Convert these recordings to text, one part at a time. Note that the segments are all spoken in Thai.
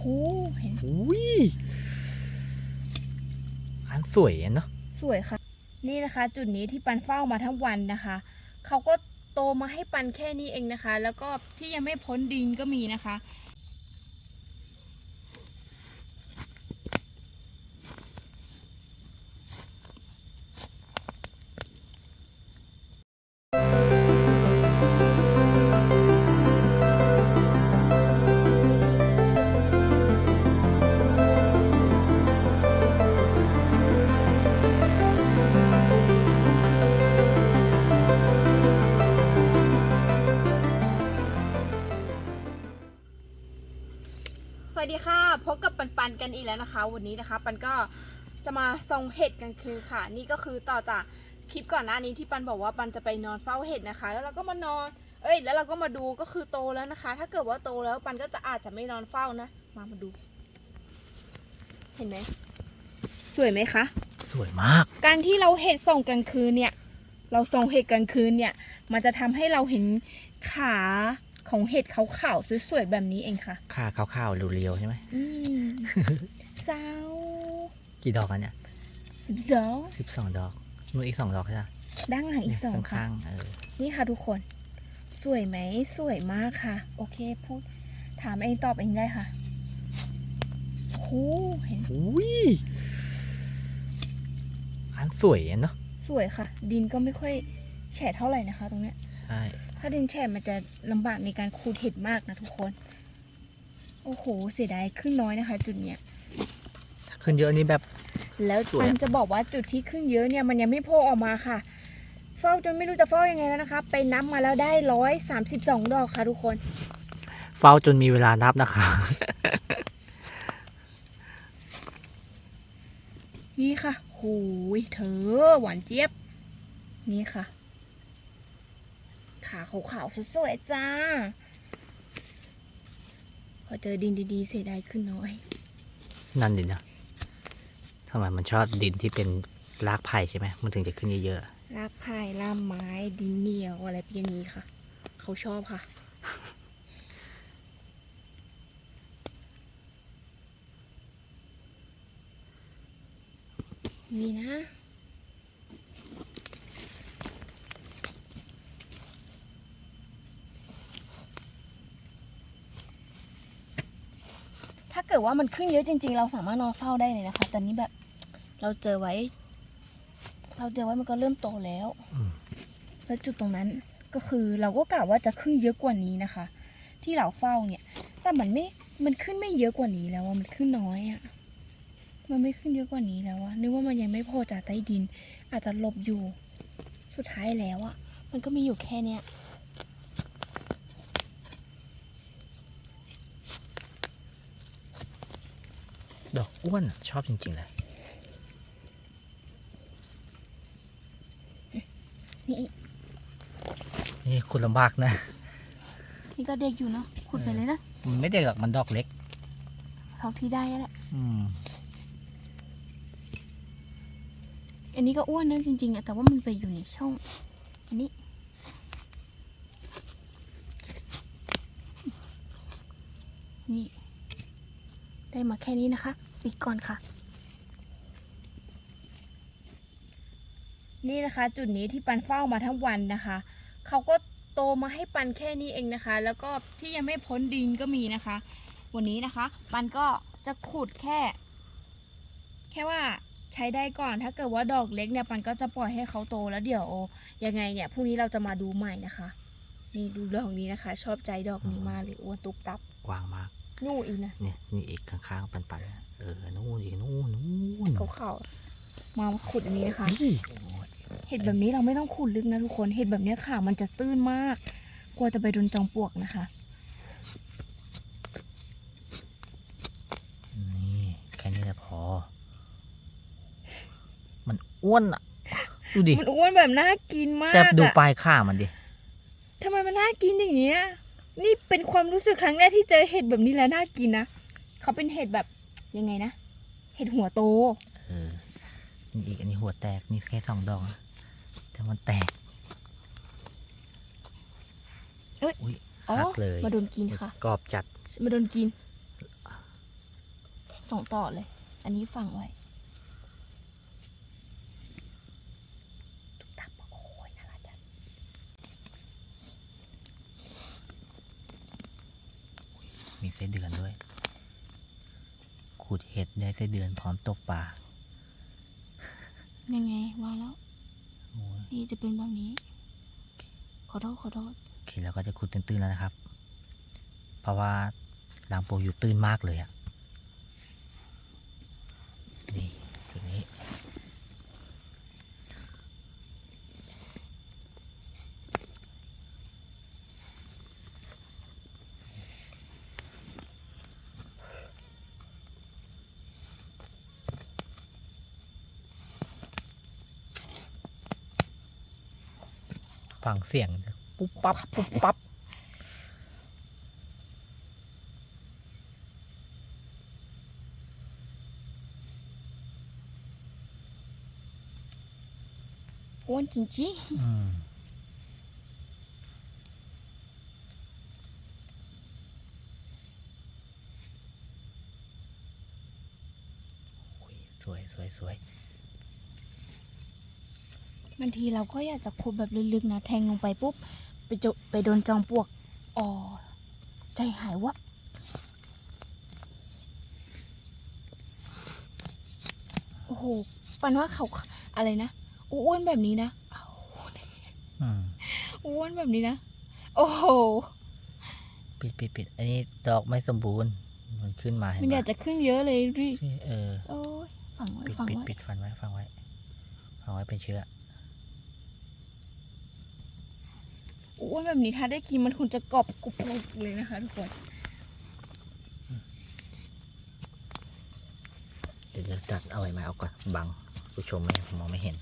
โหเห็นอุ้ยอันสวยอะเนาะสวยค่ะ นี่นะคะ จุดนี้ที่ปันเฝ้ามาทั้งวันนะคะ เขาก็โตมาให้ปันแค่นี้เองนะคะ แล้วก็ที่ยังไม่พ้นดินก็มีนะคะ อีกแล้วนะคะ วันนี้นะคะ ปันก็จะมาส่องเห็ดกันคือค่ะ นี่ก็คือต่อจากคลิปก่อนหน้านี้ที่ปันบอกว่าปันจะไปนอนเฝ้าเห็ดนะคะ แล้วเราก็มานอน เอ้ย แล้วเราก็มาดูก็คือโตแล้วนะคะ ถ้าเกิดว่าโตแล้วปันก็จะอาจจะไม่นอนเฝ้านะ มามาดู เห็นไหมสวยไหมคะ สวยมาก การที่เราเห็ดส่องกลางคืนเนี่ย เราส่องเห็ดกลางคืนเนี่ย มันจะทำให้เราเห็นขาของเห็ดขาวๆสวยๆแบบนี้เองค่ะค่าข้าวๆเรียวๆใช่ไหมอืม สาวกี่ดอกอันเนี่ยสิบสองสิบสองดอกนู่นอีกสองดอกใช่ไหมด้านหลังอีกสองค่ะ ข้างๆเออนี่ค่ะทุกคน สวยไหมสวยมากค่ะ โอเคพูด ถามเองตอบเองได้ค่ะโหเห็นอุ้ยอันสวยอะเนาะสวยค่ะ ดินก็ไม่ค่อยแฉะเท่าไหร่นะคะ ตรงเนี้ย ใช่ถ้าดินแฉะมันจะลำบากในการขูดเห็ดมากนะทุกคน โอ้โห เสียดายขึ้นน้อยนะคะ จุดเนี้ยถ้า ขึ้นเยอะนี่แบบ แล้วสวยปัอะนจะบอกว่าจุดที่ขึ้นเยอะเนี่ยมันยังไม่โผล่ออกมาค่ะ เฝ้าจนไม่รู้จะเฝ้ายังไงแล้วนะคะ ไปนับมาแล้วได้ร้อยสามสิบสองดอกค่ะทุกคน เฝ้าจนมีเวลานับนะคะ นี่ค่ะโหูยเธอหวานเจี๊ยบ นี่ค่ะ ขาขาวๆสวยๆจ้า พอเจอดินดีๆ เสียดายขึ้นน้อย นั่นดินะ ทำไมมันชอบดินที่เป็นรากไผ่ใช่ไหมมันถึงจะขึ้นเยอะรากไผ่ล่ามไม้ดินเหนียวอะไรป็นอย่างนี้ค่ะ เขาชอบค่ะนี่นะ ถ้าเกิดว่ามันขึ้นเยอะจริง ๆ เราสามารถนอนเฝ้าได้เลยนะคะ แต่นี้แบบ เราเจอไว้ เราเจอไว้มันก็เริ่มโตแล้วแล้วจุดตรงนั้นก็คือเราก็กะว่าจะขึ้นเยอะกว่านี้นะคะ ที่เราเฝ้าเนี่ย แต่มันไม่มันขึ้นไม่เยอะกว่านี้แล้วอะมันขึ้นน้อยอะมันไม่ขึ้นเยอะกว่านี้แล้วอะนึกว่ามันยังไม่พอจากใต้ดิน อาจจะหลบอยู่ สุดท้ายแล้วอะมันก็มีอยู่แค่เนี้ยๆดอกอ้วนอะชอบจริงๆเลย นี่นี่คุณลำบากนะ นี่ก็เด็กอยู่เนาะขุดไปเลยนะมันไม่ได้หรอกมันดอกเล็กเท่าที่ได้แหละอืมอันนี้ก็อ้วนนะจริงๆอะแต่ว่ามันไปอยู่ในช่องอันนี้นี่ได้มาแค่นี้นะคะปิดก่อนค่ะ นี่นะคะ จุดนี้ที่ปันเฝ้ามาทั้งวันนะคะเขาก็โตมาให้ปันแค่นี้เองนะคะ แล้วก็ที่ยังไม่พ้นดินก็มีนะคะ วันนี้นะคะ ปันก็จะขุดแค่ แค่ว่าใช้ได้ก่อนถ้าเกิดว่าดอกเล็กเนี่ยปันก็จะปล่อยให้เขาโตแล้วเดี๋ยวยังไงเนี่ยพรุ่งนี้เราจะมาดูใหม่นะคะนี่ดูดอกนี้นะคะ ชอบใจดอกนี้มากเลยอ้วนตุบตับกว้างมากนู่นอีกนะเนี่ยนี่อีกข้างๆปันๆเออนู่นอีกนู่นนู่นเขาเขาๆมาขุดอันนี้นะคะนี่ เห็ดแบบนี้เราไม่ต้องขุดลึกนะทุกคนเห็ดแบบเนี้ยค่ะ มันจะตื้นมาก กลัวจะไปโดนจอมปลวกนะคะนี่แค่นี้แหละพอ มันอ้วนอะดูดิมันอ้วนแบบน่ากินมากแต่ดูอะปลายข้ามันดิทำไมมันน่ากินอย่างเงี้ยนี่เป็นความรู้สึกครั้งแรกที่เจอเห็ดแบบนี้แล้วน่ากินนะเขาเป็นเห็ดแบบยังไงนะ เห็ดหัวโตเออ นี่อีกอันนี้หัวแตกนี่แค่สองดอกนะแต่มันแตกเอ้ยอุ้ยอ๋อหักเลยมาโดนกินค่ะ กรอบจัดมาโดนกิน ส่งต่อเลย อันนี้ฝังไว้ตุ๊กตาบอกโอ้ยน่ารักจังมีไส้เดือนด้วยขุดเห็ดได้ไส้เดือนพร้อมตกปลา ยังไงว่าแล้ว โอ้ยนี่จะเป็นแบบนี้ ขอโทษขอโทษโอเคแล้วก็จะขุดตื้นๆแล้วนะครับ เพราะว่าลางปูอยู่ตื้นมากเลยอะนี่จุดนี้ ฟัง เสียง ปุ๊บปั๊บปุ๊บปั๊บอ้วนจริงอืมโอ้ยสวยสวยสวยๆ บางทีเราก็อยากจะขุดแบบลึกๆนะ แทงลงไปปุ๊บ ไปจไปโดนจอมปลวก อ๋อ ใจหายวับโอ้โห ปันว่าเขาอะไรนะ อ้วนแบบนี้นะเอาอืมอ้วนแบบนี้นะ โอ้โห ปิดปิดปิดอันนี้ดอกไม่สมบูรณ์ มันขึ้นมาเห็นมันอยากปะจะขึ้นเยอะเลยดิใช่เออ โอ้ยฝังไว้ปิดฝังปิดไว้ปิดฟันไว้ฟังไว้ฟังไว้เป็นเชื้อ อ้วนแบบนี้ถ้าได้กินมันคงจะกรอบกรุบกรุบเลยนะคะทุกคนเดี๋ยวจะตัดเอาไว้มาเอาก่อนบังผู้ชมไม่มองไม่เห็น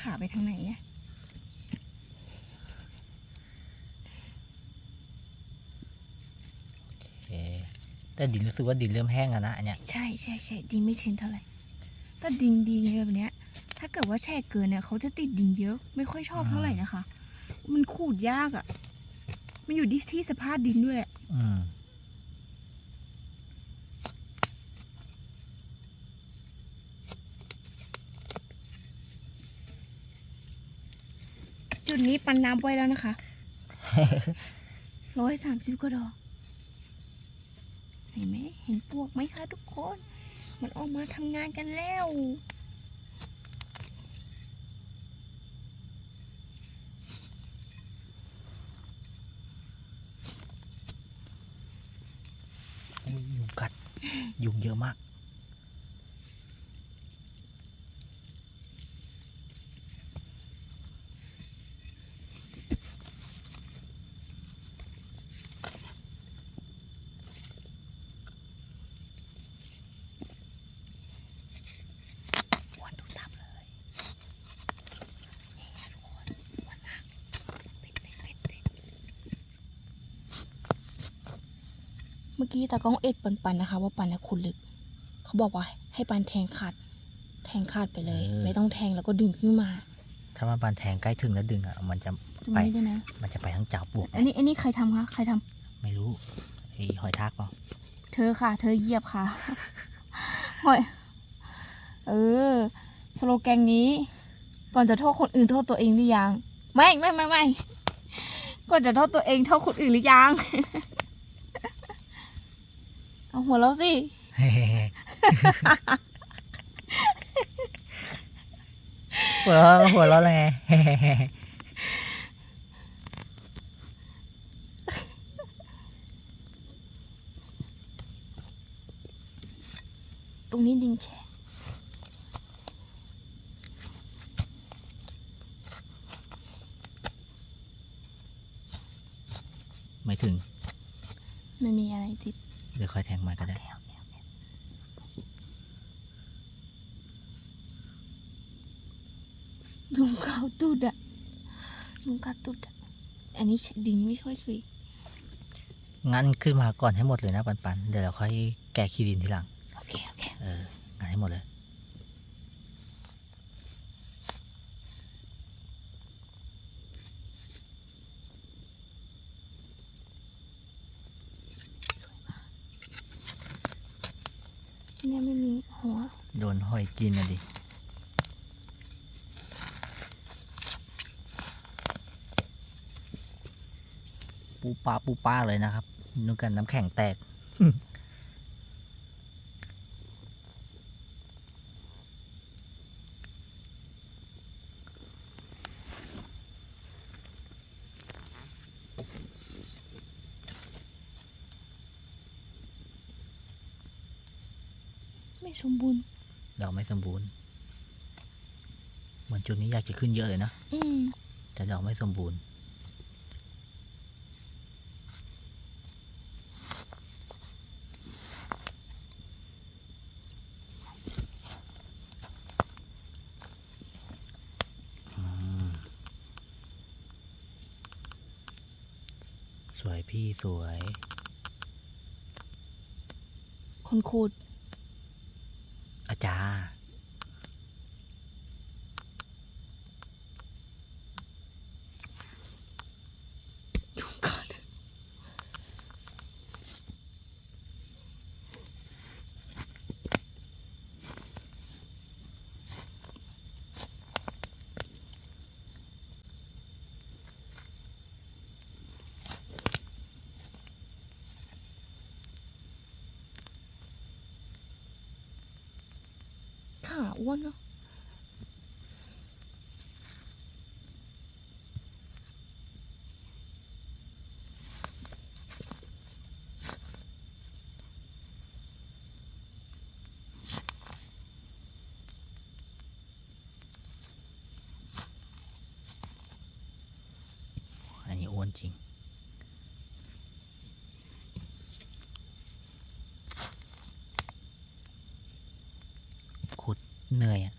ขาไปทางไหนเนี่ยโอเคแต่ดินรู้สึกว่าดินเริ่มแห้งแล้วนะอันเนี้ย ใช่ใช่ใช่ดินไม่ชื้นเท่าไหร่ ถ้าดินดีแบบเนี้ย ถ้าเกิดว่าแช่เกินเนี่ยเขาจะติดดินเยอะ ไม่ค่อยชอบเท่าไหร่นะคะ มันขูดยากอะ่ะ มันอยู่ที่ที่สภาพดินด้วยแหละอืมจุดนี้ปันน้ำไว้แล้วนะคะ ร้อยสามสิบกว่าดอก เห็นไหม เห็นปวกไหมคะทุกคน มันออกมาทำงานกันแล้ว ยุงกัด ยุงเยอะมาก อ้วนทุกตับเลย นี่ทุกคนอ้วนมากปิดปิดปิดปิดเมื่อกี้ตากล้องเอ็ดปันปันนะคะ ว่าปันนะขุดลึก เขาบอกว่า ให้ปันแทงขาด แทงขาดไปเลย เออ ไม่ต้องแทงแล้วก็ดึงขึ้นมา ถ้ามันบานแทงใกล้ถึงแล้วดึงอะมันจะตรงไปนี้ได้ไหมมันจะไปทั้งจ่าบวกอันนี้อันนี้ใครทำคะ ใครทำไม่รู้ไอ้หอยทากเปล่าเธอค่ะ เธอเหยียบค่ะ หอยเออ สโลแกนนี้ ก่อนจะโทษคนอื่นโทษตัวเองหรือยัง ไม่ไม่ไม่ไม่ก่อนจะโทษตัวเองโทษคนอื่นหรือยังเอา หัวเราสิ หัวเราะหัวเราะไรงนี้ดินแฉะ ไม่ถึง ไม่มีอะไรติด เดี๋ยวค่อยแทงมาก็ได้ ลุงเขาตุดอะลุงกัดตุดอะอันนี้ดินไม่ช่วยสุยงั้นขึ้นมาก่อนให้หมดเลยนะปันปันเดี๋ยวเราค่อยแกะขี้ดินทีหลัง โอเค โอเค เอองานให้หมดเลย เนี่ไม่มีหัว โดนหอยกินอะดิปูปลาปูปลาเลยนะครับ นุกันน้ำแข็งแตก สมบูรณ์ ดอกไม่สมบูรณ์ เหมือนจุดนี้อยากจะขึ้นเยอะเลยนะอืมแต่ดอกไม่สมบูรณ์อืมสวยพี่สวย คนขุดอา จา ขาอ้วนเนาะ อันนี้อ้วนจริง ขุด เหนื่อยอะ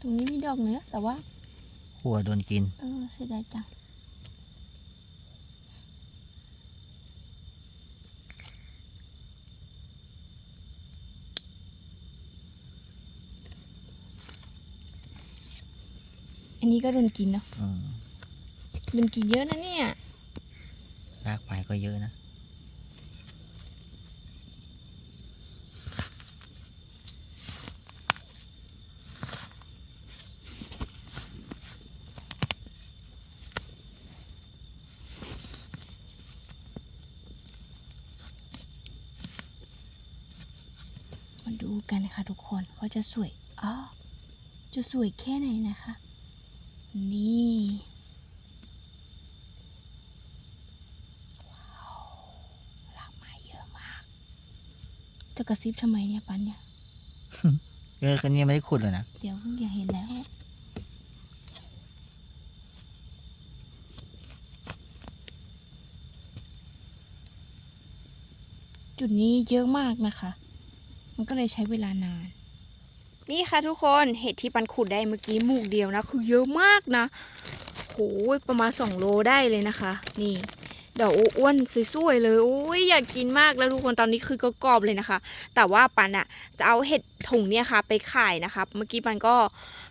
ตรงนี้มีดอกเนื้อแต่ว่า หัวโดนกิน เออเสียดายจังอันนี้ก็โดนกินเนาะอืมโดนกินเยอะนะเนี่ย รากไม้ก็เยอะนะ นนะคะทุกคนว่าจะสวยอ๋อจะสวยแค่ไหนนะคะ นี่ว้าวรากไม้เยอะมาก จะกระซิบทำไมเนี่ยปันเนี่ยเออกันนี้ไม่ได้ขุดเลยนะ เดี๋ยวอยากเห็นแล้ว จุดนี้เยอะมากนะคะ มันก็เลยใช้เวลานาน นี่ค่ะทุกคนเห็ดที่ปันขุดได้เมื่อกี้หมูกเดียวนะ คือเยอะมากนะโหประมาณสองโลได้เลยนะคะ นี่เดี๋ยวอ้วนสวยๆเลยโอ้ยอยากกินมากแล้วทุกคนตอนนี้คือก็กรอบเลยนะคะ แต่ว่าปันอะจะเอาเห็ดถุงเนี่ยค่ะ ไปขายนะคะเมื่อกี้ปันก็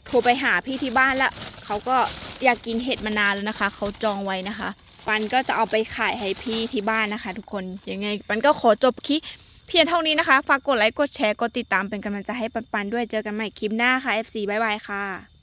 โทรไปหาพี่ที่บ้านล้วเขาก็อยากกินเห็ดมานานแล้วนะคะเขาจองไว้นะคะ ปันก็จะเอาไปขายให้พี่ที่บ้านนะคะ ทุกคนยังไงปันก็ขอจบคลิป เพียงเท่านี้นะคะ ฝากกดไลค์ กดแชร์ กดติดตามเป็นกำลังใจให้ปันๆด้วย เจอกันใหม่คลิปหน้าค่ะ FC บ๊ายบายค่ะ